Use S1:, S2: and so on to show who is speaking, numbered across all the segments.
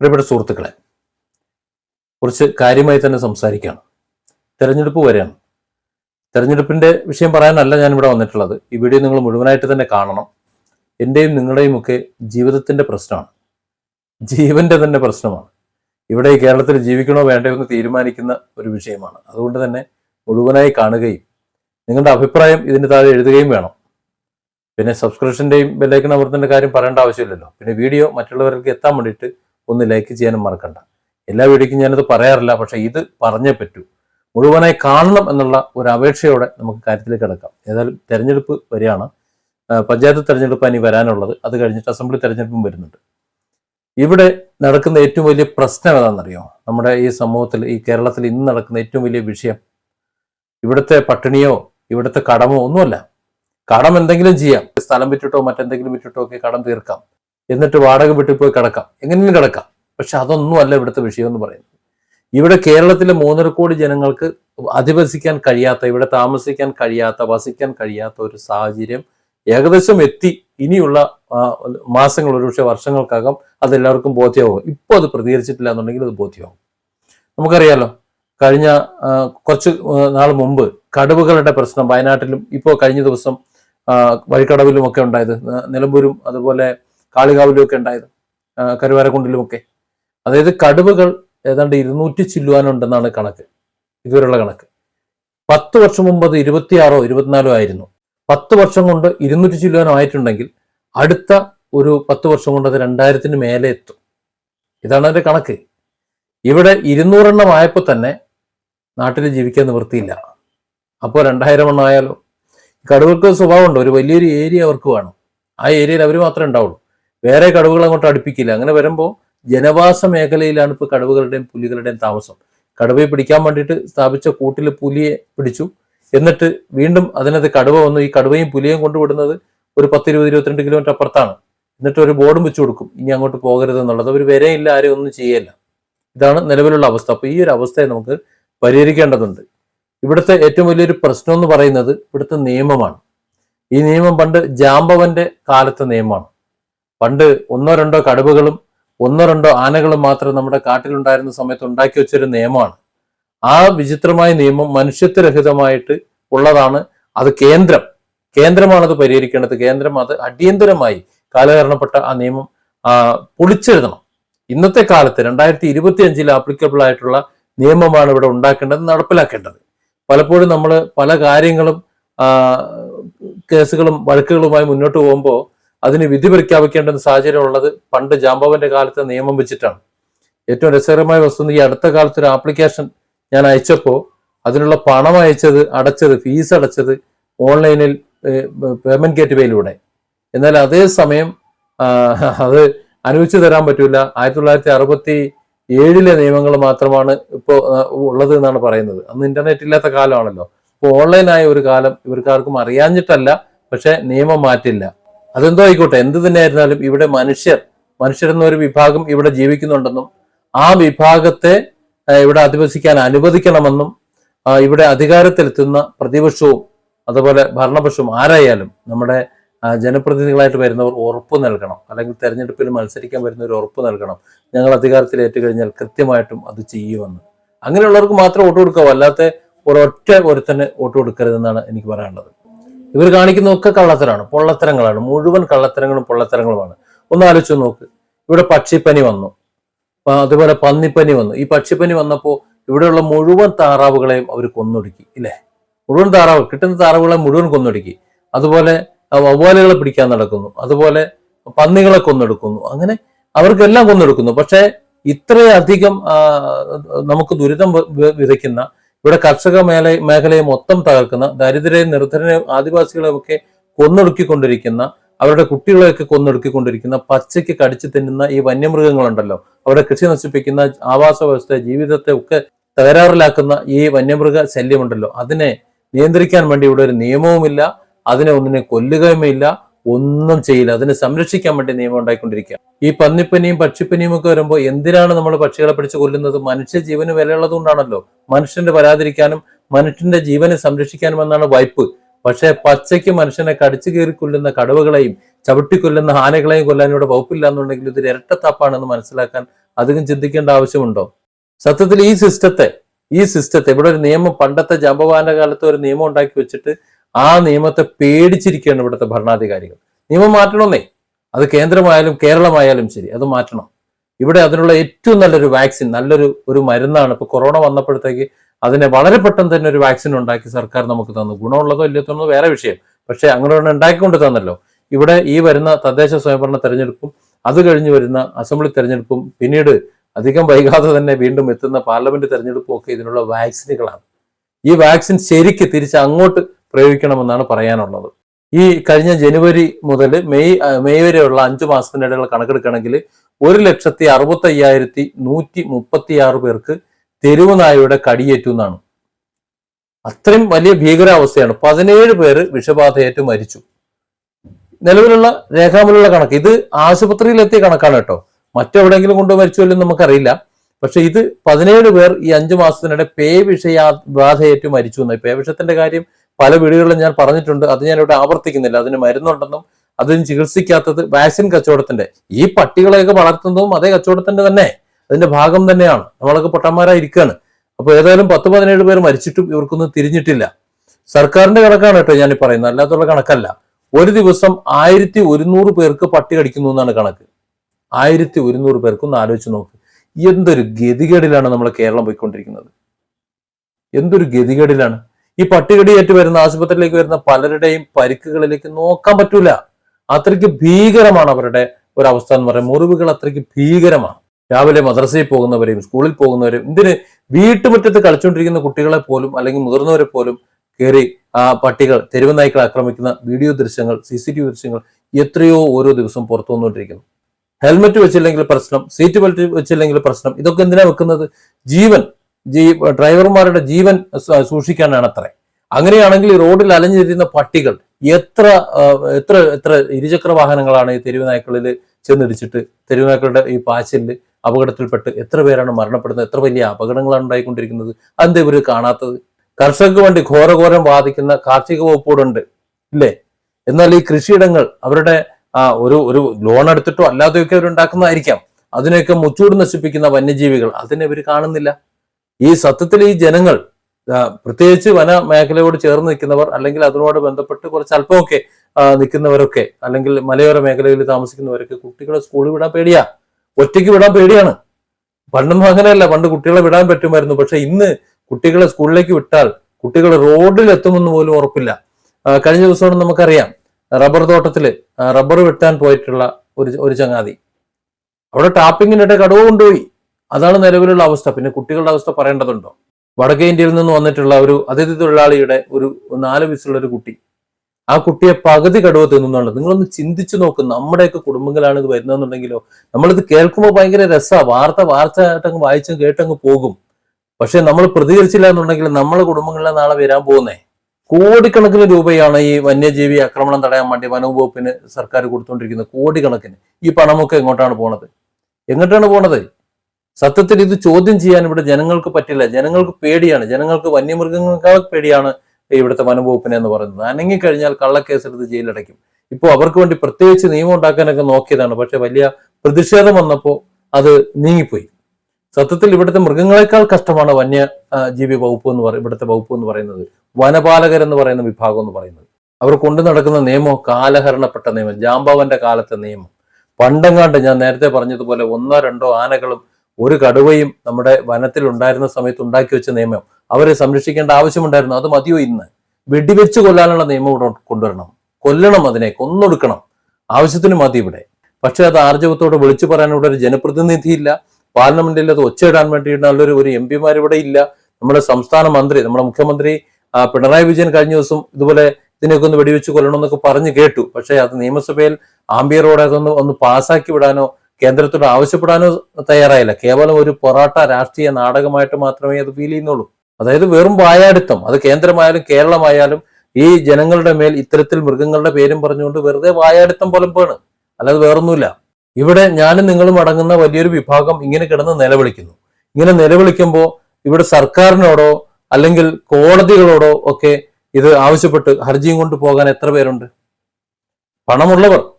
S1: പ്രിയപ്പെട്ട സുഹൃത്തുക്കളെ കുറച്ച് കാര്യമായി തന്നെ സംസാരിക്കുകയാണ് തെരഞ്ഞെടുപ്പ് വരെയാണ്. തെരഞ്ഞെടുപ്പിന്റെ വിഷയം പറയാനല്ല ഞാൻ ഇവിടെ വന്നിട്ടുള്ളത്. ഈ വീഡിയോ നിങ്ങൾ മുഴുവനായിട്ട് തന്നെ കാണണം. എന്റെയും നിങ്ങളുടെയും ഒക്കെ ജീവിതത്തിന്റെ പ്രശ്നമാണ്. ജീവന്റെ തന്നെ പ്രശ്നമാണ്. ഇവിടെ ഈ കേരളത്തിൽ ജീവിക്കണോ വേണ്ടയോ എന്ന് തീരുമാനിക്കുന്ന ഒരു വിഷയമാണ്. അതുകൊണ്ട് തന്നെ മുഴുവനായി കാണുകയും നിങ്ങളുടെ അഭിപ്രായം ഇതിന് താഴെ എഴുതുകയും വേണം. പിന്നെ സബ്സ്ക്രിപ്ഷന്റെയും ബെല്ലൈക്കൺ അമർത്തിന്റെ കാര്യം പറയേണ്ട ആവശ്യമില്ലല്ലോ. പിന്നെ വീഡിയോ മറ്റുള്ളവർക്ക് എത്താൻ വേണ്ടിയിട്ട് ഒന്ന് ലൈക്ക് ചെയ്യാനും മറക്കണ്ട. എല്ലാ വീഡിയോയ്ക്കും ഞാനത് പറയാറില്ല പക്ഷെ ഇത് പറഞ്ഞേ പറ്റൂ. മുഴുവനായി കാണണം എന്നുള്ള ഒരു അപേക്ഷയോടെ നമുക്ക് കാര്യത്തിലേക്ക് കിടക്കാം. ഏതായാലും തെരഞ്ഞെടുപ്പ് വരികയാണ്. പഞ്ചായത്ത് തെരഞ്ഞെടുപ്പ് ഇനി വരാനുള്ളത്. അത് കഴിഞ്ഞിട്ട് അസംബ്ലി തെരഞ്ഞെടുപ്പും വരുന്നുണ്ട്. ഇവിടെ നടക്കുന്ന ഏറ്റവും വലിയ പ്രശ്നം ഏതാണെന്നറിയോ? നമ്മുടെ ഈ സമൂഹത്തിൽ ഈ കേരളത്തിൽ ഇന്ന് നടക്കുന്ന ഏറ്റവും വലിയ വിഷയം. ഇവിടുത്തെ പട്ടിണിയോ ഇവിടുത്തെ കടമോ ഒന്നുമല്ല. കടം എന്തെങ്കിലും ചെയ്യാം. സ്ഥലം വിറ്റിട്ടോ മറ്റെന്തെങ്കിലും വിറ്റിട്ടോ ഒക്കെ കടം തീർക്കാം. എന്നിട്ട് വാടക വീട്ടിൽ പോയി കിടക്കാം. എങ്ങനെയും കിടക്കാം. പക്ഷെ അതൊന്നും അല്ല ഇവിടുത്തെ വിഷയം എന്ന് പറയുന്നത്. ഇവിടെ കേരളത്തിലെ മൂന്നര കോടി ജനങ്ങൾക്ക് അധിവസിക്കാൻ കഴിയാത്ത ഇവിടെ താമസിക്കാൻ കഴിയാത്ത വസിക്കാൻ കഴിയാത്ത ഒരു സാഹചര്യം ഏകദേശം എത്തി. ഇനിയുള്ള മാസങ്ങൾ ഒരുപക്ഷെ വർഷങ്ങൾക്കകം അതെല്ലാവർക്കും ബോധ്യമാകും. ഇപ്പോൾ അത് പ്രതികരിച്ചിട്ടില്ല എന്നുണ്ടെങ്കിൽ അത് ബോധ്യമാകും. നമുക്കറിയാലോ കഴിഞ്ഞ കുറച്ച് നാൾ മുമ്പ് കടുവകളുടെ പ്രശ്നം വയനാട്ടിലും ഇപ്പോൾ കഴിഞ്ഞ ദിവസം വഴിക്കടവിലും ഒക്കെ ഉണ്ടായത് നിലമ്പൂരും അതുപോലെ കാളികാവിലും ഒക്കെ ഉണ്ടായത് കരുവാരക്കുണ്ടിലുമൊക്കെ. അതായത് കടുവകൾ ഏതാണ്ട് ഇരുന്നൂറ്റി ചില്ലുവാനുണ്ടെന്നാണ് കണക്ക് ഇതുവരെയുള്ള കണക്ക്. പത്ത് വർഷം മുമ്പ് അത് ഇരുപത്തിയാറോ ഇരുപത്തിനാലോ ആയിരുന്നു. പത്ത് വർഷം കൊണ്ട് ഇരുന്നൂറ്റി ചില്ലുവാനോ ആയിട്ടുണ്ടെങ്കിൽ അടുത്ത ഒരു പത്ത് വർഷം കൊണ്ട് അത് രണ്ടായിരത്തിന് മേലെ എത്തും. ഇതാണ് അതിന്റെ കണക്ക്. ഇവിടെ ഇരുന്നൂറെണ്ണം ആയപ്പോൾ തന്നെ നാട്ടിൽ ജീവിക്കാൻ നിവൃത്തിയില്ല. അപ്പോൾ രണ്ടായിരം എണ്ണം ആയാലോ കടുവർക്ക് സ്വഭാവമുണ്ട്. ഒരു വലിയൊരു ഏരിയ അവർക്ക് വേണം. ആ ഏരിയയിൽ അവർ മാത്രമേ ഉണ്ടാവുള്ളൂ. വേറെ കടവുകൾ അങ്ങോട്ട് അടുപ്പിക്കില്ല. അങ്ങനെ വരുമ്പോൾ ജനവാസ മേഖലയിലാണ് ഇപ്പോൾ കടവുകളുടെയും പുലികളുടെയും താമസം. കടുവയെ പിടിക്കാൻ വേണ്ടിയിട്ട് സ്ഥാപിച്ച കൂട്ടിൽ പുലിയെ പിടിച്ചു. എന്നിട്ട് വീണ്ടും അതിനകത്ത് കടുവ വന്നു. ഈ കടുവയും പുലിയും കൊണ്ടുവിടുന്നത് ഒരു പത്ത് ഇരുപത് ഇരുപത്തിരണ്ട് കിലോമീറ്റർ അപ്പുറത്താണ്. എന്നിട്ട് ഒരു ബോർഡും വെച്ചു കൊടുക്കും. ഇനി അങ്ങോട്ട് പോകരുത് എന്നുള്ളത്. ഒരു വരെയില്ല ആരും ഒന്നും ചെയ്യല്ല ഇതാണ് നിലവിലുള്ള അവസ്ഥ. അപ്പോൾ ഈ ഒരു അവസ്ഥയെ നമുക്ക് പരിഹരിക്കേണ്ടതുണ്ട്. ഇവിടുത്തെ ഏറ്റവും വലിയൊരു പ്രശ്നം എന്ന് പറയുന്നത് ഇവിടുത്തെ നിയമമാണ്. ഈ നിയമം പണ്ട് ജാമ്പവന്റെ കാലത്തെ നിയമമാണ്. പണ്ട് ഒന്നോ രണ്ടോ കടുവകളും ഒന്നോ രണ്ടോ ആനകളും മാത്രം നമ്മുടെ കാട്ടിലുണ്ടായിരുന്ന സമയത്ത് ഉണ്ടാക്കി വെച്ചൊരു നിയമമാണ്. ആ വിചിത്രമായ നിയമം മനുഷ്യത്വരഹിതമായിട്ട് ഉള്ളതാണ്. അത് കേന്ദ്രം. കേന്ദ്രമാണ് അത് പരിഹരിക്കേണ്ടത്. കേന്ദ്രം അത് അടിയന്തരമായി കാലഹരണപ്പെട്ട ആ നിയമം പൊളിച്ചെഴുതണം. ഇന്നത്തെ കാലത്ത് രണ്ടായിരത്തി ഇരുപത്തി അഞ്ചിൽ ആപ്ലിക്കബിൾ ആയിട്ടുള്ള നിയമമാണ് ഇവിടെ ഉണ്ടാക്കേണ്ടത് നടപ്പിലാക്കേണ്ടത്. പലപ്പോഴും നമ്മൾ പല കാര്യങ്ങളും കേസുകളും വഴക്കുകളുമായി മുന്നോട്ട് പോകുമ്പോൾ അതിന് വിധി പ്രഖ്യാപിക്കേണ്ടുന്ന സാഹചര്യം ഉള്ളത് പണ്ട് ജാംബവന്റെ കാലത്തെ നിയമം വെച്ചിട്ടാണ്. ഏറ്റവും രസകരമായ വസ്തുത ഈ അടുത്ത കാലത്ത് ഒരു ആപ്ലിക്കേഷൻ ഞാൻ അയച്ചപ്പോൾ അതിനുള്ള പണം അയച്ചത് അടച്ചത് ഫീസ് അടച്ചത് ഓൺലൈനിൽ പേയ്മെന്റ് ഗേറ്റ്വേയിലൂടെ. എന്നാൽ അതേസമയം അത് അനുവദിച്ചു തരാൻ പറ്റില്ല ആയിരത്തി തൊള്ളായിരത്തി അറുപത്തി ഏഴിലെ നിയമങ്ങൾ മാത്രമാണ് ഇപ്പോൾ ഉള്ളത് എന്നാണ് പറയുന്നത്. അന്ന് ഇന്റർനെറ്റ് ഇല്ലാത്ത കാലമാണല്ലോ. അപ്പോൾ ഓൺലൈനായ ഒരു കാലം ഇവർക്കാർക്കും അറിയാഞ്ഞിട്ടല്ല പക്ഷെ നിയമം മാറ്റില്ല. അതെന്തോ ആയിക്കോട്ടെ എന്ത് തന്നെ ആയിരുന്നാലും ഇവിടെ മനുഷ്യർ മനുഷ്യരെന്ന ഒരു വിഭാഗം ഇവിടെ ജീവിക്കുന്നുണ്ടെന്നും ആ വിഭാഗത്തെ ഇവിടെ അധിവസിക്കാൻ അനുവദിക്കണമെന്നും ഇവിടെ അധികാരത്തിലെത്തുന്ന പ്രതിപക്ഷവും അതുപോലെ ഭരണപക്ഷവും ആരായാലും നമ്മുടെ ജനപ്രതിനിധികളായിട്ട് വരുന്നവർ ഉറപ്പ് നൽകണം. അല്ലെങ്കിൽ തെരഞ്ഞെടുപ്പിൽ മത്സരിക്കാൻ വരുന്നവർ ഉറപ്പ് നൽകണം. ഞങ്ങൾ അധികാരത്തിൽ ഏറ്റുകഴിഞ്ഞാൽ കൃത്യമായിട്ടും അത് ചെയ്യുമെന്ന്. അങ്ങനെയുള്ളവർക്ക് മാത്രം വോട്ട് കൊടുക്കാവൂ അല്ലാത്ത ഒരൊറ്റ ഒരുത്തന്നെ വോട്ട് കൊടുക്കരുതെന്നാണ് എനിക്ക് പറയാനുള്ളത്. ഇവർ കാണിക്കുന്നതൊക്കെ കള്ളത്തരാണ് പൊള്ളത്തരങ്ങളാണ് മുഴുവൻ കള്ളത്തരങ്ങളും പൊള്ളത്തരങ്ങളുമാണ്. ഒന്ന് ആലോചിച്ച് നോക്ക്. ഇവിടെ പക്ഷിപ്പനി വന്നു. അതുപോലെ പന്നിപ്പനി വന്നു. ഈ പക്ഷിപ്പനി വന്നപ്പോൾ ഇവിടെയുള്ള മുഴുവൻ താറാവുകളെയും അവർ കൊന്നൊടുക്കി ഇല്ലേ? മുഴുവൻ താറാവ് കിട്ടുന്ന താറാവുകളെ മുഴുവൻ കൊന്നൊടുക്കി. അതുപോലെ വവ്വാലുകളെ പിടിക്കാൻ നടക്കുന്നു. അതുപോലെ പന്നികളെ കൊന്നെടുക്കുന്നു. അങ്ങനെ അവർക്കെല്ലാം കൊന്നെടുക്കുന്നു. പക്ഷേ ഇത്രയധികം നമുക്ക് ദുരിതം വിതയ്ക്കുന്ന ഇവിടെ കർഷക മേല മേഖലയെ മൊത്തം തകർക്കുന്ന ദരിദ്രരെയും നിർധനരെയും ആദിവാസികളെയൊക്കെ കൊന്നൊടുക്കിക്കൊണ്ടിരിക്കുന്ന അവരുടെ കുട്ടികളെയൊക്കെ കൊന്നൊടുക്കിക്കൊണ്ടിരിക്കുന്ന പച്ചയ്ക്ക് കടിച്ചു തിന്നുന്ന ഈ വന്യമൃഗങ്ങളുണ്ടല്ലോ. അവരുടെ കൃഷി നശിപ്പിക്കുന്ന ആവാസ വ്യവസ്ഥ ജീവിതത്തെ ഒക്കെ തകരാറിലാക്കുന്ന ഈ വന്യമൃഗ ശല്യമുണ്ടല്ലോ. അതിനെ നിയന്ത്രിക്കാൻ വേണ്ടി ഇവിടെ ഒരു നിയമവുമില്ല. അതിനെ ഒന്നിനെ കൊല്ലുകയുമില്ല. ഒന്നും ചെയ്യില്ല. അതിനെ സംരക്ഷിക്കാൻ വേണ്ടി നിയമം ഉണ്ടായിക്കൊണ്ടിരിക്കുക ഈ പന്നിപ്പനിയും പക്ഷിപ്പനിയും ഒക്കെ വരുമ്പോൾ എന്തിനാണ് നമ്മൾ പക്ഷികളെ പിടിച്ച് കൊല്ലുന്നത്? മനുഷ്യ ജീവന് വിലയുള്ളത് കൊണ്ടാണല്ലോ മനുഷ്യന്റെ വരാതിരിക്കാനും മനുഷ്യന്റെ ജീവനെ സംരക്ഷിക്കാനും എന്നാണ് വായ്പ്. പക്ഷേ പച്ചയ്ക്ക് മനുഷ്യനെ കടിച്ചു കീറി കൊല്ലുന്ന കടവുകളെയും ചവിട്ടിക്കൊല്ലുന്ന ആനകളെയും കൊല്ലാൻ ഇവിടെ വകുപ്പില്ല എന്നുണ്ടെങ്കിൽ ഇതൊരു ഇരട്ടത്താപ്പാണെന്ന് മനസ്സിലാക്കാൻ അധികം ചിന്തിക്കേണ്ട ആവശ്യമുണ്ടോ? സത്യത്തിൽ ഈ സിസ്റ്റത്തെ ഈ സിസ്റ്റത്തെ ഇവിടെ ഒരു നിയമം പണ്ടത്തെ ജമ്പവാന്റെ കാലത്ത് ഒരു നിയമം ഉണ്ടാക്കി വെച്ചിട്ട് ആ നിയമത്തെ പേടിച്ചിരിക്കുകയാണ് ഇവിടുത്തെ ഭരണാധികാരികൾ. നിയമം മാറ്റണമെന്നേ. അത് കേന്ദ്രമായാലും കേരളമായാലും ശരി അത് മാറ്റണം. ഇവിടെ അതിനുള്ള ഏറ്റവും നല്ലൊരു വാക്സിൻ നല്ലൊരു ഒരു മരുന്നാണ്. ഇപ്പൊ കൊറോണ വന്നപ്പോഴത്തേക്ക് അതിനെ വളരെ പെട്ടെന്ന് തന്നെ ഒരു വാക്സിൻ ഉണ്ടാക്കി സർക്കാർ നമുക്ക് തന്നു. ഗുണമുള്ളതോ ഇല്ലാത്തതോ വേറെ വിഷയം. പക്ഷെ അങ്ങനെ ഒന്ന് ഉണ്ടാക്കിക്കൊണ്ട് തന്നല്ലോ. ഇവിടെ ഈ വരുന്ന തദ്ദേശ സ്വയംഭരണ തെരഞ്ഞെടുപ്പും അത് കഴിഞ്ഞ് വരുന്ന അസംബ്ലി തെരഞ്ഞെടുപ്പും പിന്നീട് അധികം വൈകാതെ തന്നെ വീണ്ടും എത്തുന്ന പാർലമെന്റ് തെരഞ്ഞെടുപ്പും ഒക്കെ ഇതിനുള്ള വാക്സിനുകളാണ്. ഈ വാക്സിൻ ശരിക്ക് തിരിച്ച് അങ്ങോട്ട് പ്രയോഗിക്കണമെന്നാണ് പറയാനുള്ളത്. ഈ കഴിഞ്ഞ ജനുവരി മുതൽ മെയ് മെയ് വരെയുള്ള അഞ്ചു മാസത്തിനിടയിലുള്ള കണക്കെടുക്കുകയാണെങ്കിൽ ഒരു ലക്ഷത്തി അറുപത്തി അയ്യായിരത്തി നൂറ്റി മുപ്പത്തി ആറ് പേർക്ക് തെരുവ് നായയുടെ കടിയേറ്റു എന്നാണ്. അത്രയും വലിയ ഭീകരാവസ്ഥയാണ്. പതിനേഴ് പേര് വിഷബാധയേറ്റ് മരിച്ചു. നിലവിലുള്ള രേഖാമൂലമുള്ള കണക്ക്. ഇത് ആശുപത്രിയിലെത്തിയ കണക്കാണ് കേട്ടോ. മറ്റെവിടെയെങ്കിലും കൊണ്ട് മരിച്ചുവല്ലോ നമുക്കറിയില്ല. പക്ഷെ ഇത് പതിനേഴ് പേർ ഈ അഞ്ചു മാസത്തിനിടെ പേ വിഷയാ ബാധയേറ്റ് മരിച്ചു എന്ന് പേ വിഷത്തിന്റെ കാര്യം പല വീടുകളിലും ഞാൻ പറഞ്ഞിട്ടുണ്ട്. അത് ഞാൻ ഇവിടെ ആവർത്തിക്കുന്നില്ല. അതിന് മരുന്നുണ്ടെന്നും അതിന് ചികിത്സിക്കാത്തത് വാക്സിൻ കച്ചവടത്തിന്റെ ഈ പട്ടികളെയൊക്കെ വളർത്തുന്നതും അതേ കച്ചവടത്തിന്റെ തന്നെ. അതിന്റെ ഭാഗം തന്നെയാണ്. നമ്മളൊക്കെ പൊട്ടന്മാരായിരിക്കാണ് അപ്പൊ ഏതായാലും പത്ത് പതിനേഴ് പേർ മരിച്ചിട്ടും ഇവർക്കൊന്നും തിരിഞ്ഞിട്ടില്ല. സർക്കാരിന്റെ കണക്കാണ് കേട്ടോ ഞാൻ പറയുന്നത്. അല്ലാത്തുള്ള കണക്കല്ല. ഒരു ദിവസം ആയിരത്തി ഒരുന്നൂറ് പേർക്ക് പട്ടി കടിക്കുന്നു എന്നാണ് കണക്ക്. ആയിരത്തി ഒരുന്നൂറ് പേർക്കൊന്ന് ആലോചിച്ച് നോക്ക്. എന്തൊരു ഗതികേടിലാണ് നമ്മളെ കേരളം പോയിക്കൊണ്ടിരിക്കുന്നത്. എന്തൊരു ഗതികേടിലാണ്. ഈ പട്ടികടിയേറ്റ് വരുന്ന ആശുപത്രിയിലേക്ക് വരുന്ന പലരുടെയും പരിക്കുകളിലേക്ക് നോക്കാൻ പറ്റൂല. അത്രയ്ക്ക് ഭീകരമാണ് അവരുടെ ഒരു അവസ്ഥ എന്ന് പറയുന്നത്. മുറിവുകൾ അത്രയ്ക്ക് ഭീകരമാണ്. രാവിലെ മദ്രസയിൽ പോകുന്നവരെയും സ്കൂളിൽ പോകുന്നവരും എന്തിന് വീട്ടുമുറ്റത്ത് കളിച്ചുകൊണ്ടിരിക്കുന്ന കുട്ടികളെ പോലും അല്ലെങ്കിൽ മുതിർന്നവരെ പോലും കയറി ആ പട്ടികൾ തെരുവ് നായ്ക്കൾ ആക്രമിക്കുന്ന വീഡിയോ ദൃശ്യങ്ങൾ സി സി ടി വി ദൃശ്യങ്ങൾ എത്രയോ ഓരോ ദിവസം പുറത്തു വന്നുകൊണ്ടിരിക്കുന്നു. ഹെൽമെറ്റ് വെച്ചില്ലെങ്കിൽ പ്രശ്നം സീറ്റ് ബെൽറ്റ് വെച്ചില്ലെങ്കിൽ പ്രശ്നം ഇതൊക്കെ എന്തിനാ വെക്കുന്നത്? ജീവൻ ഡ്രൈവർമാരുടെ ജീവൻ സൂക്ഷിക്കാനാണ് അത്രേ. അങ്ങനെയാണെങ്കിൽ ഈ റോഡിൽ അലഞ്ഞിരുന്ന പട്ടികൾ എത്ര എത്ര എത്ര ഇരുചക്ര വാഹനങ്ങളാണ് ഈ തെരുവുനായ്ക്കളിൽ ചെന്നിടിച്ചിട്ട് തെരുവുനായ്ക്കളുടെ ഈ പാച്ചിലിൽ അപകടത്തിൽപ്പെട്ട് എത്ര പേരാണ് മരണപ്പെടുന്നത് എത്ര വലിയ അപകടങ്ങളാണ് ഉണ്ടായിക്കൊണ്ടിരിക്കുന്നത് അതെന്താ ഇവർ കാണാത്തത്? കർഷകർക്ക് വേണ്ടി ഘോരഘോരം വാദിക്കുന്ന കാർഷിക വകുപ്പോടുണ്ട് ഇല്ലേ? എന്നാൽ ഈ കൃഷിയിടങ്ങൾ അവരുടെ ആ ഒരു ഒരു ലോൺ എടുത്തിട്ടോ അല്ലാതെയൊക്കെ അവർ ഉണ്ടാക്കുന്നതായിരിക്കാം. അതിനെയൊക്കെ മുച്ചൂട് നശിപ്പിക്കുന്ന വന്യജീവികൾ അതിനെ ഇവർ കാണുന്നില്ല. ഈ സത്യത്തിൽ ഈ ജനങ്ങൾ പ്രത്യേകിച്ച് വന മേഖലയോട് ചേർന്ന് നിൽക്കുന്നവർ അല്ലെങ്കിൽ അതിനോട് ബന്ധപ്പെട്ട് കുറച്ച് അല്പമൊക്കെ നിൽക്കുന്നവരൊക്കെ അല്ലെങ്കിൽ മലയോര മേഖലയിൽ താമസിക്കുന്നവരൊക്കെ കുട്ടികളെ സ്കൂളിൽ വിടാൻ പേടിയാ. ഒറ്റയ്ക്ക് വിടാൻ പേടിയാണ്. പണ്ടും അങ്ങനെയല്ല. പണ്ട് കുട്ടികളെ വിടാൻ പറ്റുമായിരുന്നു. പക്ഷെ ഇന്ന് കുട്ടികളെ സ്കൂളിലേക്ക് വിട്ടാൽ കുട്ടികൾ റോഡിൽ എത്തുമെന്ന് പോലും ഉറപ്പില്ല. കഴിഞ്ഞ ദിവസമാണ് നമുക്കറിയാം. റബ്ബർ തോട്ടത്തിൽ റബ്ബർ വെട്ടാൻ പോയിട്ടുള്ള ഒരു ഒരു ചങ്ങാതി. അവിടെ ടാപ്പിങ്ങിനിടെ കടവ് കൊണ്ടുപോയി. അതാണ് നിലവിലുള്ള അവസ്ഥ. പിന്നെ കുട്ടികളുടെ അവസ്ഥ പറയേണ്ടതുണ്ടോ? വടക്കേ ഇന്ത്യയിൽ നിന്ന് വന്നിട്ടുള്ള ഒരു അതിഥി തൊഴിലാളിയുടെ ഒരു നാല് വയസ്സുള്ള ഒരു കുട്ടി. ആ കുട്ടിയെ പകുതി കടുവ തിന്നുന്നുണ്ട്. നിങ്ങളൊന്ന് ചിന്തിച്ചു നോക്ക് നമ്മുടെയൊക്കെ കുടുംബങ്ങളാണ് ഇത് വരുന്നതെന്നുണ്ടെങ്കിലോ നമ്മളിത് കേൾക്കുമ്പോൾ ഭയങ്കര രസമാണ് വാർത്ത വാർത്ത ആയിട്ടങ്ങ് വായിച്ചും കേട്ടങ്ങ് പോകും. പക്ഷെ നമ്മൾ പ്രതികരിച്ചില്ല എന്നുണ്ടെങ്കിൽ നമ്മളെ കുടുംബങ്ങളിലെ നാളെ വരാൻ പോകുന്നേ. കോടിക്കണക്കിന് രൂപയാണ് ഈ വന്യജീവി ആക്രമണം തടയാൻ വേണ്ടി വനംവകുപ്പിന് സർക്കാർ കൊടുത്തുകൊണ്ടിരിക്കുന്നത് കോടിക്കണക്കിന്. ഈ പണമൊക്കെ എങ്ങോട്ടാണ് പോണത്? എങ്ങോട്ടാണ് പോണത്? സത്യത്തിൽ ഇത് ചോദ്യം ചെയ്യാൻ ഇവിടെ ജനങ്ങൾക്ക് പറ്റില്ല. ജനങ്ങൾക്ക് പേടിയാണ്. ജനങ്ങൾക്ക് വന്യമൃഗങ്ങളെക്കാൾ പേടിയാണ് ഇവിടുത്തെ വനംവകുപ്പിനെ എന്ന് പറയുന്നത്. അനങ്ങിക്കഴിഞ്ഞാൽ കള്ളക്കേസെടുത്ത് ജയിലടയ്ക്കും ഇപ്പോൾ അവർക്ക് വേണ്ടി പ്രത്യേകിച്ച് നിയമം ഉണ്ടാക്കാനൊക്കെ നോക്കിയതാണ്. പക്ഷെ വലിയ പ്രതിഷേധം വന്നപ്പോൾ അത് നീങ്ങിപ്പോയി. സത്യത്തിൽ ഇവിടുത്തെ മൃഗങ്ങളെക്കാൾ കഷ്ടമാണ് വന്യ ജീവി വകുപ്പ് എന്ന് പറയും ഇവിടുത്തെ വകുപ്പ് എന്ന് പറയുന്നത്. വനപാലകർ എന്ന് പറയുന്ന വിഭാഗം എന്ന് പറയുന്നത്. അവർ കൊണ്ടു നടക്കുന്ന നിയമം കാലഹരണപ്പെട്ട നിയമം ജാമ്പാവന്റെ കാലത്തെ നിയമം. പണ്ടെങ്ങാണ്ട് ഞാൻ നേരത്തെ പറഞ്ഞതുപോലെ ഒന്നോ രണ്ടോ ആനകളും ഒരു കടുവയും നമ്മുടെ വനത്തിൽ ഉണ്ടായിരുന്ന സമയത്ത് ഉണ്ടാക്കി വെച്ച നിയമം. അവരെ സംരക്ഷിക്കേണ്ട ആവശ്യമുണ്ടായിരുന്നു. അത് മതിയോ ഇന്ന്? വെടിവെച്ച് കൊല്ലാനുള്ള നിയമം ഇവിടെ കൊണ്ടുവരണം. കൊല്ലണം അതിനെ കൊന്നൊടുക്കണം. ആവശ്യത്തിന് മതി ഇവിടെ. പക്ഷെ അത് ആർജവത്തോടെ വിളിച്ചു പറയാൻ ഇവിടെ ഒരു ജനപ്രതിനിധിയില്ല. പാർലമെന്റിൽ അത് ഒച്ചയിടാൻ വേണ്ടിയിട്ട് നല്ലൊരു ഒരു എം പിമാർ ഇവിടെ ഇല്ല. നമ്മുടെ സംസ്ഥാന മന്ത്രി നമ്മുടെ മുഖ്യമന്ത്രി പിണറായി വിജയൻ കഴിഞ്ഞ ദിവസം ഇതുപോലെ ഇതിനെയൊക്കെ ഒന്ന് വെടിവെച്ച് കൊല്ലണമെന്നൊക്കെ പറഞ്ഞു കേട്ടു. പക്ഷേ അത് നിയമസഭയിൽ ആംബിയറോടെ അതൊന്ന് ഒന്ന് പാസ്സാക്കി വിടാനോ കേന്ദ്രത്തോട് ആവശ്യപ്പെടാനോ തയ്യാറായില്ല. കേവലം ഒരു പൊറാട്ട രാഷ്ട്രീയ നാടകമായിട്ട് മാത്രമേ അത് ഫീൽ ചെയ്യുന്നുള്ളൂ. അതായത് വെറും വായാടിത്തം. അത് കേന്ദ്രമായാലും കേരളമായാലും ഈ ജനങ്ങളുടെ മേൽ ഇത്തരത്തിൽ മൃഗങ്ങളുടെ പേരും പറഞ്ഞുകൊണ്ട് വെറുതെ വായാടിത്തം പുലമ്പാണ് അല്ലാതെ വേറൊന്നുമില്ല. ഇവിടെ ഞാനും നിങ്ങളും അടങ്ങുന്ന വലിയൊരു വിഭാഗം ഇങ്ങനെ കിടന്ന് നിലവിളിക്കുന്നു. ഇങ്ങനെ നിലവിളിക്കുമ്പോൾ ഇവിടെ സർക്കാരിനോടോ അല്ലെങ്കിൽ കോടതികളോടോ ഒക്കെ ഇത് ആവശ്യപ്പെട്ട് ഹർജിയും കൊണ്ട് പോകാൻ എത്ര പേരുണ്ട്? പണമുള്ളവർ.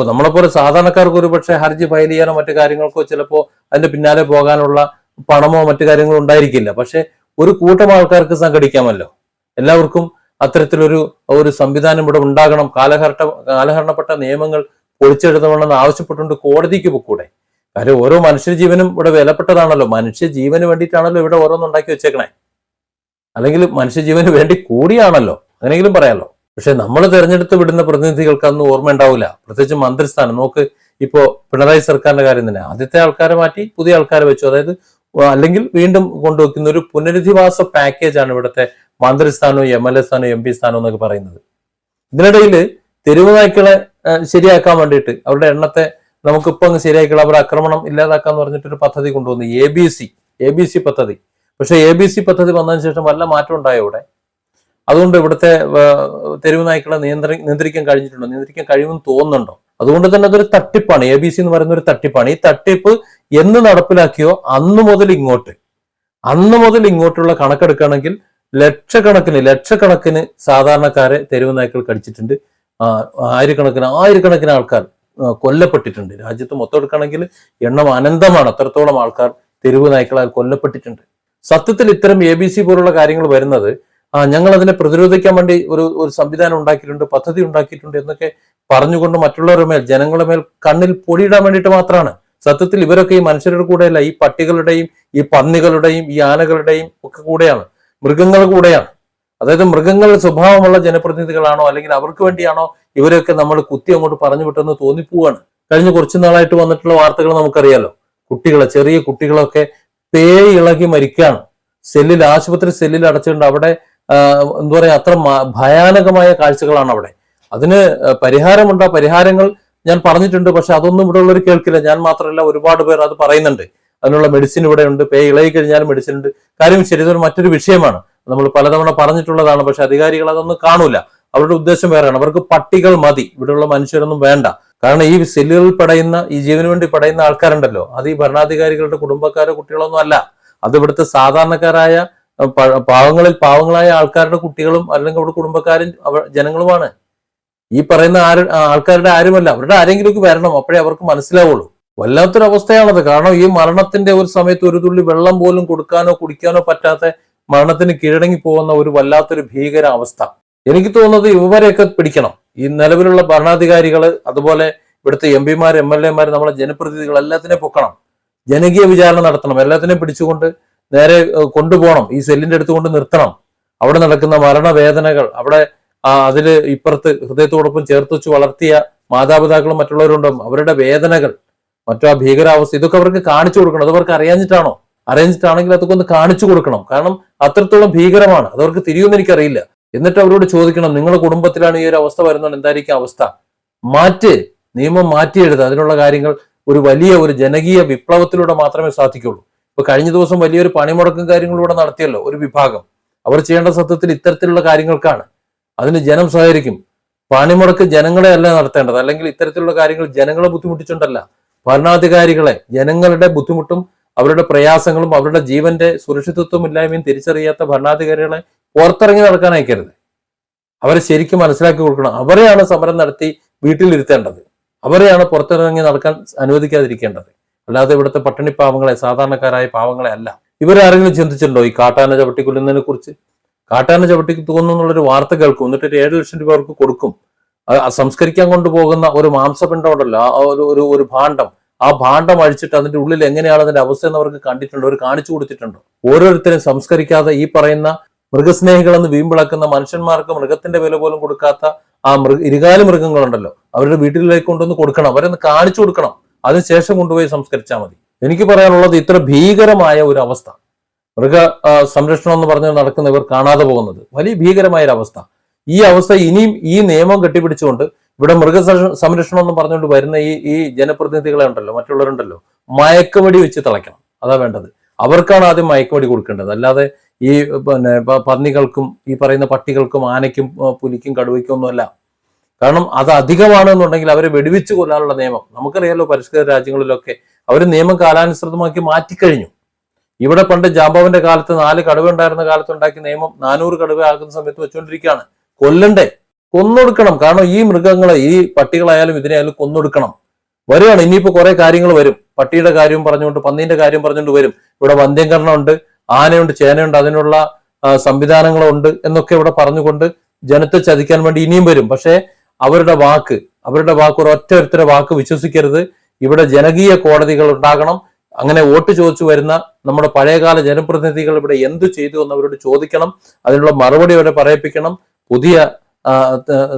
S1: ഇപ്പൊ നമ്മളെപ്പോലെ സാധാരണക്കാർക്ക് ഒരു പക്ഷേ ഹർജി ഫയൽ ചെയ്യാനോ മറ്റു കാര്യങ്ങൾക്കോ ചിലപ്പോ അതിന്റെ പിന്നാലെ പോകാനുള്ള പണമോ മറ്റു കാര്യങ്ങളോ ഉണ്ടായിരിക്കില്ല. പക്ഷെ ഒരു കൂട്ടം ആൾക്കാർക്ക് സംഘടിക്കാമല്ലോ. എല്ലാവർക്കും അത്തരത്തിലൊരു ഒരു സംവിധാനം ഇവിടെ ഉണ്ടാകണം. കാലഹരണ കാലഹരണപ്പെട്ട നിയമങ്ങൾ പൊളിച്ചെഴുതണമെന്ന് ആവശ്യപ്പെട്ടുകൊണ്ട് കോടതിക്ക് പൊക്കൂടെ. കാര്യം ഓരോ മനുഷ്യ ജീവനും ഇവിടെ വിലപ്പെട്ടതാണല്ലോ. മനുഷ്യ ജീവന് വേണ്ടിയിട്ടാണല്ലോ ഇവിടെ ഓരോന്നുണ്ടാക്കി വെച്ചേക്കണേ. അല്ലെങ്കിൽ മനുഷ്യ ജീവന് വേണ്ടി കൂടിയാണല്ലോ. അങ്ങനെയെങ്കിലും പറയാലോ. പക്ഷെ നമ്മൾ തെരഞ്ഞെടുത്ത് വിടുന്ന പ്രതിനിധികൾക്ക് അന്ന് ഓർമ്മ ഉണ്ടാവില്ല പ്രത്യേകിച്ച് മന്ത്രിസ്ഥാനം. നോക്ക് ഇപ്പോ പിണറായി സർക്കാരിന്റെ കാര്യം തന്നെ. ആദ്യത്തെ ആൾക്കാരെ മാറ്റി പുതിയ ആൾക്കാരെ വെച്ചു. അതായത് അല്ലെങ്കിൽ വീണ്ടും കൊണ്ടുവയ്ക്കുന്ന ഒരു പുനരധിവാസ പാക്കേജ് ആണ് ഇവിടുത്തെ മന്ത്രിസ്ഥാനവും എം എൽ എ സ്ഥാനവും എം പി സ്ഥാനവും എന്നൊക്കെ പറയുന്നത്. ഇതിനിടയിൽ തെരുവ് നായ്ക്കളെ ശരിയാക്കാൻ വേണ്ടിയിട്ട് അവരുടെ എണ്ണത്തെ നമുക്കിപ്പോ അങ്ങ് ശരിയാക്കിയുള്ള അവരുടെ ആക്രമണം ഇല്ലാതാക്കാന്ന് പറഞ്ഞിട്ടൊരു പദ്ധതി കൊണ്ടുവന്നു. A B C A B C പദ്ധതി. പക്ഷെ എ ബി സി പദ്ധതി വന്നതിന് ശേഷം വല്ല മാറ്റം ഉണ്ടായോ ഇവിടെ അതുകൊണ്ട് ഇവിടുത്തെ തെരുവ് നായ്ക്കളെ നിയന്ത്രി നിയന്ത്രിക്കാൻ കഴിഞ്ഞിട്ടുണ്ടോ? നിയന്ത്രിക്കാൻ കഴിയുമെന്ന് തോന്നുന്നുണ്ടോ? അതുകൊണ്ട് തന്നെ അതൊരു തട്ടിപ്പാണ്. എ ബി സി എന്ന് പറയുന്ന ഒരു തട്ടിപ്പാണ്. ഈ തട്ടിപ്പ് എന്ന് നടപ്പിലാക്കിയോ അന്ന് മുതൽ ഇങ്ങോട്ട്. അന്ന് മുതൽ ഇങ്ങോട്ടുള്ള കണക്കെടുക്കുകയാണെങ്കിൽ ലക്ഷക്കണക്കിന് ലക്ഷക്കണക്കിന് സാധാരണക്കാരെ തെരുവ് നായ്ക്കൾ കടിച്ചിട്ടുണ്ട്. ആയിരക്കണക്കിന് ആയിരക്കണക്കിന് ആൾക്കാർ കൊല്ലപ്പെട്ടിട്ടുണ്ട്. രാജ്യത്ത് മൊത്തം എടുക്കുകയാണെങ്കിൽ എണ്ണം അനന്തമാണ്. അത്രത്തോളം ആൾക്കാർ തെരുവ് നായ്ക്കളാൽ കൊല്ലപ്പെട്ടിട്ടുണ്ട്. സത്യത്തിൽ ഇത്തരം എ ബി സി പോലുള്ള കാര്യങ്ങൾ വരുന്നത് ആ ഞങ്ങൾ അതിനെ പ്രതിരോധിക്കാൻ വേണ്ടി ഒരു ഒരു സംവിധാനം ഉണ്ടാക്കിയിട്ടുണ്ട് പദ്ധതി ഉണ്ടാക്കിയിട്ടുണ്ട് എന്നൊക്കെ പറഞ്ഞുകൊണ്ട് മറ്റുള്ളവരുടെ മേൽ ജനങ്ങളുടെ മേൽ കണ്ണിൽ പൊടിയിടാൻ വേണ്ടിയിട്ട് മാത്രമാണ്. സത്യത്തിൽ ഇവരൊക്കെ ഈ മനുഷ്യരുടെ കൂടെയല്ല ഈ പട്ടികളുടെയും ഈ പന്നികളുടെയും ഈ ആനകളുടെയും ഒക്കെ കൂടെയാണ് മൃഗങ്ങൾ കൂടെയാണ്. അതായത് മൃഗങ്ങളുടെ സ്വഭാവമുള്ള ജനപ്രതിനിധികളാണോ അല്ലെങ്കിൽ അവർക്ക് വേണ്ടിയാണോ ഇവരൊക്കെ നമ്മൾ കുത്തി അങ്ങോട്ട് പറഞ്ഞു വിട്ടെന്ന് തോന്നിപ്പോവാണ്. കഴിഞ്ഞ കുറച്ച് നാളായിട്ട് വന്നിട്ടുള്ള വാർത്തകൾ നമുക്കറിയാലോ. കുട്ടികളെ ചെറിയ കുട്ടികളൊക്കെ പേ ഇളകി മരിക്കുകയാണ് സെല്ലിൽ ആശുപത്രി സെല്ലിൽ അടച്ചിട്ടുണ്ട്. അവിടെ എന്താ പറയാ അത്ര ഭയാനകമായ കാഴ്ചകളാണ് അവിടെ. അതിന് പരിഹാരമുണ്ടോ? പരിഹാരങ്ങൾ ഞാൻ പറഞ്ഞിട്ടുണ്ട് പക്ഷെ അതൊന്നും ഇവിടെ ഉള്ളവർ കേൾക്കില്ല. ഞാൻ മാത്രമല്ല ഒരുപാട് പേർ അത് പറയുന്നുണ്ട്. അതിനുള്ള മെഡിസിൻ ഇവിടെ ഉണ്ട്. പേ ഇളകി കഴിഞ്ഞാൽ മെഡിസിൻ ഉണ്ട്. കാര്യം ശരി ഇതൊരു മറ്റൊരു വിഷയമാണ്. നമ്മൾ പലതവണ പറഞ്ഞിട്ടുള്ളതാണ് പക്ഷെ അധികാരികൾ അതൊന്നും കാണൂല. അവരുടെ ഉദ്ദേശം വേറെയാണ്. അവർക്ക് പട്ടികൾ മതി. ഇവിടെയുള്ള മനുഷ്യരൊന്നും വേണ്ട. കാരണം ഈ സെല്ലുകളിൽ പടയുന്ന ഈ ജീവന് വേണ്ടി പടയുന്ന ആൾക്കാരുണ്ടല്ലോ. അത് ഈ ഭരണാധികാരികളുടെ കുടുംബക്കാരോ കുട്ടികളോ ഒന്നും അല്ല. അത് ഇവിടുത്തെ സാധാരണക്കാരായ പാവങ്ങളിൽ പാവങ്ങളായ ആൾക്കാരുടെ കുട്ടികളും അല്ലെങ്കിൽ അവരുടെ കുടുംബക്കാരും ജനങ്ങളുമാണ്. ഈ പറയുന്ന ആര് ആൾക്കാരുടെ ആരുമല്ല അവരുടെ ആരെങ്കിലുമൊക്കെ വരണം അപ്പോഴേ അവർക്ക് മനസ്സിലാവുള്ളൂ. വല്ലാത്തൊരു അവസ്ഥയാണത് കാരണം ഈ മരണത്തിന്റെ ഒരു സമയത്ത് ഒരു തുള്ളി വെള്ളം പോലും കൊടുക്കാനോ കുടിക്കാനോ പറ്റാത്ത മരണത്തിന് കീഴടങ്ങി പോകുന്ന ഒരു വല്ലാത്തൊരു ഭീകര അവസ്ഥ എനിക്ക് തോന്നുന്നത് ഇവരെയൊക്കെ പിടിക്കണം. ഈ നിലവിലുള്ള ഭരണാധികാരികൾ അതുപോലെ ഇവിടുത്തെ എം പിമാർ എം എൽ എമാർ നമ്മളെ ജനപ്രതിനിധികൾ എല്ലാത്തിനെയും പൊക്കണം. ജനകീയ വിചാരണ നടത്തണം. എല്ലാത്തിനെയും പിടിച്ചുകൊണ്ട് നേരെ കൊണ്ടുപോകണം. ഈ സെല്ലിന്റെ അടുത്ത് കൊണ്ട് നിർത്തണം. അവിടെ നടക്കുന്ന മരണവേദനകൾ അവിടെ ആ അതിൽ ഇപ്പുറത്ത് ഹൃദയത്തോടൊപ്പം ചേർത്ത് വെച്ച് വളർത്തിയ മാതാപിതാക്കളും മറ്റുള്ളവരുണ്ടും. അവരുടെ വേദനകൾ മറ്റു ആ ഭീകരാവസ്ഥ ഇതൊക്കെ അവർക്ക് കാണിച്ചു കൊടുക്കണം. അത് അവർക്ക് അറിയാഞ്ഞിട്ടാണോ? അറിയാഞ്ഞിട്ടാണെങ്കിൽ അതൊക്കെ ഒന്ന് കാണിച്ചു കൊടുക്കണം. കാരണം അത്രത്തോളം ഭീകരമാണ്. അതവർക്ക് തിരിയുമെന്ന് എനിക്കറിയില്ല. എന്നിട്ട് അവരോട് ചോദിക്കണം നിങ്ങളുടെ കുടുംബത്തിലാണ് ഈ ഒരു അവസ്ഥ വരുന്നത് എന്തായിരിക്കും അവസ്ഥ? മാറ്റ് നിയമം മാറ്റി എഴുതുക അതിനുള്ള കാര്യങ്ങൾ ഒരു വലിയ ഒരു ജനകീയ വിപ്ലവത്തിലൂടെ മാത്രമേ സാധിക്കുള്ളൂ. ഇപ്പൊ കഴിഞ്ഞ ദിവസം വലിയൊരു പണിമുടക്കും കാര്യങ്ങളും ഇവിടെ നടത്തിയല്ലോ ഒരു വിഭാഗം. അവർ ചെയ്യേണ്ട സത്യത്തിൽ ഇത്തരത്തിലുള്ള കാര്യങ്ങൾക്കാണ്. അതിന് ജനം സഹകരിക്കും. പണിമുടക്ക് ജനങ്ങളെ അല്ല നടത്തേണ്ടത്. അല്ലെങ്കിൽ ഇത്തരത്തിലുള്ള കാര്യങ്ങൾ ജനങ്ങളെ ബുദ്ധിമുട്ടിച്ചുകൊണ്ടല്ല. ഭരണാധികാരികളെ ജനങ്ങളുടെ ബുദ്ധിമുട്ടും അവരുടെ പ്രയാസങ്ങളും അവരുടെ ജീവന്റെ സുരക്ഷിതത്വം ഇല്ലായ്മയും തിരിച്ചറിയാത്ത ഭരണാധികാരികളെ പുറത്തിറങ്ങി നടക്കാൻ അയക്കരുത്. അവരെ ശരിക്കും മനസ്സിലാക്കി കൊടുക്കണം. അവരെയാണ് സമരം നടത്തി വീട്ടിലിരുത്തേണ്ടത്. അവരെയാണ് പുറത്തിറങ്ങി നടക്കാൻ അനുവദിക്കാതിരിക്കേണ്ടത്. അല്ലാതെ ഇവിടുത്തെ പട്ടിണി പാവങ്ങളെ സാധാരണക്കാരായ പാവങ്ങളെ അല്ല. ഇവരാരെങ്കിലും ചിന്തിച്ചിട്ടുണ്ടോ ഈ കാട്ടാന ചവിട്ടി കൊല്ലുന്നതിനെ കുറിച്ച്? കാട്ടാന ചവിട്ടി തോന്നുന്നുള്ളൊരു വാർത്ത കേൾക്കും. എന്നിട്ട് ഏഴ് ലക്ഷം രൂപ അവർക്ക് കൊടുക്കും. സംസ്കരിക്കാൻ കൊണ്ടുപോകുന്ന ഒരു മാംസപിണ്ഡം ഉണ്ടല്ലോ ആ ഒരു ഒരു ഒരു ഭാണ്ഡം. ആ ഭാണ്ഡം അഴിച്ചിട്ട് അതിന്റെ ഉള്ളിൽ എങ്ങനെയാണ് അതിന്റെ അവസ്ഥ എന്ന് അവർക്ക് കണ്ടിട്ടുണ്ടോ? അവർ കാണിച്ചു കൊടുത്തിട്ടുണ്ടോ? ഓരോരുത്തരും സംസ്കരിക്കാതെ ഈ പറയുന്ന മൃഗസ്നേഹികളെന്ന് വീമ്പിളക്കുന്ന മനുഷ്യന്മാർക്ക് മൃഗത്തിന്റെ വില പോലും കൊടുക്കാത്ത ആ മൃഗ ഇരുകാലി മൃഗങ്ങളുണ്ടല്ലോ. അവരുടെ വീട്ടിലേക്ക് കൊണ്ടുവന്ന് കൊടുക്കണം. അവരൊന്ന് കാണിച്ചു കൊടുക്കണം. അതിനുശേഷം കൊണ്ടുപോയി സംസ്കരിച്ചാൽ മതി. എനിക്ക് പറയാനുള്ളത് ഇത്ര ഭീകരമായ ഒരു അവസ്ഥ. മൃഗ സംരക്ഷണം എന്ന് പറഞ്ഞ് നടക്കുന്നവർ കാണാതെ പോകുന്നത് വലിയ ഭീകരമായ ഒരു അവസ്ഥ. ഈ അവസ്ഥ ഇനിയും ഈ നിയമം കെട്ടിപ്പിടിച്ചുകൊണ്ട് ഇവിടെ മൃഗ സംരക്ഷണം എന്ന് പറഞ്ഞുകൊണ്ട് വരുന്ന ഈ ഈ ജനപ്രതിനിധികളെ ഉണ്ടല്ലോ മറ്റുള്ളവരുണ്ടല്ലോ മയക്കുമടി വെച്ച് തിളയ്ക്കണം. അതാ വേണ്ടത്. അവർക്കാണ് ആദ്യം മയക്കുമടി കൊടുക്കേണ്ടത്. അല്ലാതെ ഈ പിന്നെ പന്നികൾക്കും ഈ പറയുന്ന പട്ടികൾക്കും ആനയ്ക്കും പുലിക്കും കടുവയ്ക്കും ഒന്നുമല്ല. കാരണം അത് അധികമാണെന്നുണ്ടെങ്കിൽ അവരെ വെടിവെച്ച് കൊല്ലാനുള്ള നിയമം. നമുക്കറിയാലോ പരിഷ്കൃത രാജ്യങ്ങളിലൊക്കെ അവർ നിയമം കാലാനുസൃതമാക്കി മാറ്റിക്കഴിഞ്ഞു. ഇവിടെ പണ്ട് ജാമ്പവന്റെ കാലത്ത് നാല് കടുവ ഉണ്ടായിരുന്ന കാലത്ത് ഉണ്ടാക്കിയ നിയമം നാനൂറ് കടുവ ആകുന്ന സമയത്ത് വെച്ചുകൊണ്ടിരിക്കുകയാണ്. കൊല്ലണ്ടേ? കൊന്നൊടുക്കണം. കാരണം ഈ മൃഗങ്ങളെ ഈ പട്ടികളായാലും ഇതിനെയായാലും കൊന്നൊടുക്കണം. വരികയാണ്. ഇനിയിപ്പോ കുറെ കാര്യങ്ങൾ വരും. പട്ടിയുടെ കാര്യം പറഞ്ഞുകൊണ്ട് പന്നീന്റെ കാര്യം പറഞ്ഞുകൊണ്ട് വരും. ഇവിടെ വന്ധ്യംകരണമുണ്ട് ആനയുണ്ട് ചേനയുണ്ട് അതിനുള്ള സംവിധാനങ്ങളുണ്ട് എന്നൊക്കെ ഇവിടെ പറഞ്ഞുകൊണ്ട് ജനത്തെ ചതിക്കാൻ വേണ്ടി ഇനിയും വരും. പക്ഷേ അവരുടെ വാക്ക് അവരുടെ വാക്ക് ഒരു ഒറ്റ ഒരുത്തരുടെ വാക്ക് വിശ്വസിക്കരുത്. ഇവിടെ ജനകീയ കോടതികൾ ഉണ്ടാകണം. അങ്ങനെ വോട്ട് ചോദിച്ചു വരുന്ന നമ്മുടെ പഴയകാല ജനപ്രതിനിധികൾ ഇവിടെ എന്തു ചെയ്തു എന്ന് അവരോട് ചോദിക്കണം. അതിനുള്ള മറുപടി അവരെ പറയിപ്പിക്കണം. പുതിയ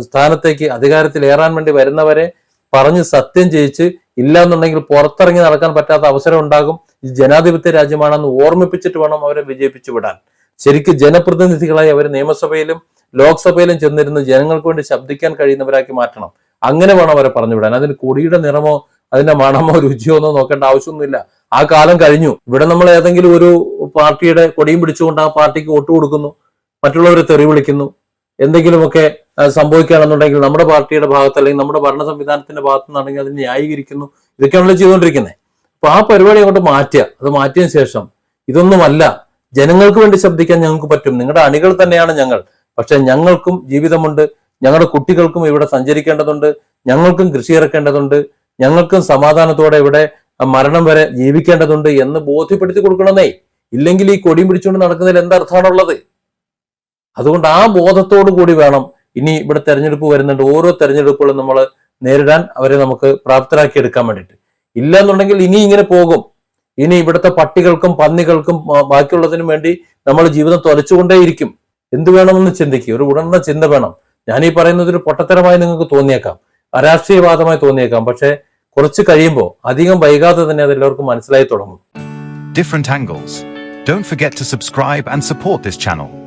S1: സ്ഥാനത്തേക്ക് അധികാരത്തിൽ ഏറാൻ വേണ്ടി വരുന്നവരെ പറഞ്ഞ് സത്യം ചെയ്യിച്ച് ഇല്ല എന്നുണ്ടെങ്കിൽ പുറത്തിറങ്ങി നടക്കാൻ പറ്റാത്ത അവസരം ഉണ്ടാകും. ജനാധിപത്യ രാജ്യമാണെന്ന് ഓർമ്മിപ്പിച്ചിട്ട് വേണം അവരെ വിജയിപ്പിച്ചു വിടാൻ. ശരിക്കും ജനപ്രതിനിധികളായി അവർ നിയമസഭയിലും ലോക്സഭയിലും ചെന്നിരുന്ന് ജനങ്ങൾക്ക് വേണ്ടി ശബ്ദിക്കാൻ കഴിയുന്നവരാക്കി മാറ്റണം. അങ്ങനെ വേണം അവരെ പറഞ്ഞു വിടാൻ അതിന് കൊടിയുടെ നിറമോ അതിന്റെ മണമോ രുചിയോ ഒന്നും നോക്കേണ്ട ആവശ്യമൊന്നുമില്ല. ആ കാലം കഴിഞ്ഞു. ഇവിടെ നമ്മൾ ഏതെങ്കിലും ഒരു പാർട്ടിയുടെ കൊടിയും പിടിച്ചുകൊണ്ട് ആ പാർട്ടിക്ക് വോട്ട് കൊടുക്കുന്നു. മറ്റുള്ളവരെ തെറി വിളിക്കുന്നു. എന്തെങ്കിലുമൊക്കെ സംഭവിക്കുകയാണെന്നുണ്ടെങ്കിൽ നമ്മുടെ പാർട്ടിയുടെ ഭാഗത്ത് അല്ലെങ്കിൽ നമ്മുടെ ഭരണ സംവിധാനത്തിന്റെ ഭാഗത്തു നിന്നാണെങ്കിൽ അതിന് ന്യായീകരിക്കുന്നു. ഇതൊക്കെയാണല്ലോ ചെയ്തുകൊണ്ടിരിക്കുന്നത്. അപ്പൊ ആ പരിപാടി അങ്ങോട്ട് മാറ്റുക. അത് മാറ്റിയതിനു ശേഷം. ഇതൊന്നുമല്ല. ജനങ്ങൾക്ക് വേണ്ടി ശബ്ദിക്കാൻ ഞങ്ങൾക്ക് പറ്റും. നിങ്ങളുടെ അണികൾ തന്നെയാണ് ഞങ്ങൾ. പക്ഷെ ഞങ്ങൾക്കും ജീവിതമുണ്ട്. ഞങ്ങളുടെ കുട്ടികൾക്കും ഇവിടെ സഞ്ചരിക്കേണ്ടതുണ്ട്. ഞങ്ങൾക്കും കൃഷി ഇറക്കേണ്ടതുണ്ട്. ഞങ്ങൾക്കും സമാധാനത്തോടെ ഇവിടെ മരണം വരെ ജീവിക്കേണ്ടതുണ്ട് എന്ന് ബോധ്യപ്പെടുത്തി കൊടുക്കണമെന്നേ. ഇല്ലെങ്കിൽ ഈ കൊടിയും പിടിച്ചുകൊണ്ട് നടക്കുന്നതിൽ എന്തർത്ഥമാണുള്ളത്? അതുകൊണ്ട് ആ ബോധത്തോടു കൂടി വേണം. ഇനി ഇവിടെ തെരഞ്ഞെടുപ്പ് വരുന്നുണ്ട്. ഓരോ തെരഞ്ഞെടുപ്പുകളും നമ്മൾ നേരിടാൻ അവരെ നമുക്ക് പ്രാപ്തരാക്കി എടുക്കാൻ വേണ്ടിയിട്ട്. ഇല്ല എന്നുണ്ടെങ്കിൽ ഇനി ഇങ്ങനെ പോകും. ഇനി ഇവിടുത്തെ പട്ടികൾക്കും പന്നികൾക്കും ബാക്കിയുള്ളതിനും വേണ്ടി നമ്മൾ ജീവിതം തുലച്ചുകൊണ്ടേയിരിക്കും. എന്ത് വേണമെന്ന് ചിന്തിക്കുക ഒരു ഉടനെ ചിന്ത വേണം. ഞാൻ ഈ പറയുന്നത് ഒരു പൊട്ടത്തരമായി നിങ്ങൾക്ക് തോന്നിയേക്കാം. അരാഷ്ട്രീയവാദമായി തോന്നിയേക്കാം. പക്ഷേ കുറച്ച് കഴിയുമ്പോൾ അധികം വൈകാതെ തന്നെ അതെല്ലാവർക്കും മനസ്സിലായി തുടങ്ങും.
S2: Different angles. Don't forget to subscribe and support this channel.